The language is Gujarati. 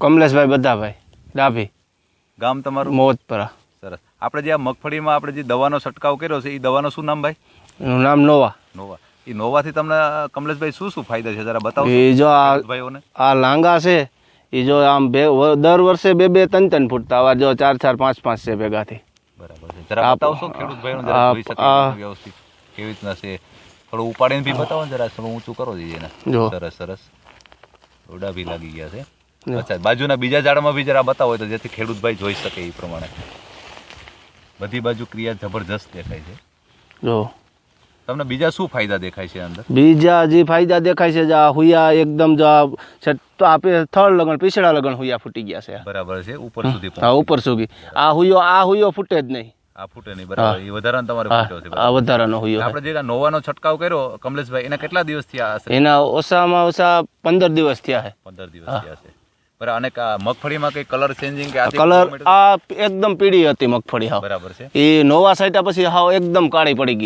કમલેશભાઈ બધાભાઈ ડાભી ગામ તમારું? મોહતપરા. સરસ. આપણે જે આ મગફળીમાં આપણે જે દવાનો છંટકાવ કર્યો છે એ દવાનો શું નામ ભાઈ? એનું નામ નોવા. નોવા. એ નોવાથી તમને કમલેશભાઈ શું શું ફાયદા છે જરા બતાવો એ જો આ ભાઈઓને આ લાંગા છે એ જો આમ બે દર વર્ષે બે બે ત્રણ ત્રણ ફૂટતા આવા જો ચાર ચાર પાંચ પાંચ છે ભેગાથી. બરાબર છે. જરા બતાવશો ખેડૂત ભાઈઓને જરા જોઈ શકે વ્યવસ્થિત કેવી રીતના છે. થોડું ઉપાડીને બી બતાવો ને જરા થોડું ઊંચું કરો ને સરસ સરસ. રોડા બી લાગી ગયા છે. અચ્છા બાજુના બીજા ઝાડમાં બી જરા બતાવો તો જેથી ખેડૂત ભાઈ જોઈ શકે એ પ્રમાણે. બધી બાજુ ક્રિયા જબરજસ્ત દેખાય છે. જો. તમને બીજા શું ફાયદા દેખાય છે અંદર? બીજા જે ફાયદા દેખાય છે જા હુયા એકદમ જો આપે થળ લગણ પીછડા લગણ હુયા ફૂટી ગયા છે. બરાબર છે ઉપર સુધી હા ઉપર સુધી. આ હુયો આ હુયો ફૂટે જ નહીં. આ ફૂટે નહીં બરાબર. એ વધારાનો તમારે ફૂટ્યો છે આ વધારાનો હુયો આપણે જે નોવાનો છંટકાવ કર્યો કમલેશભાઈ એના કેટલા દિવસ થયા હશે? એના ઓછામાં ઓછા પંદર દિવસ થયા છે. પંદર દિવસ થયા છે. અને મગફળીમાં કઈ કલર ચેન્જિંગ કે કલર આ એકદમ પીળી હતી મગફળી હા. બરાબર છે. એ નોવા સાઈટા પછી હાવ એકદમ કાળી પડી ગઈ.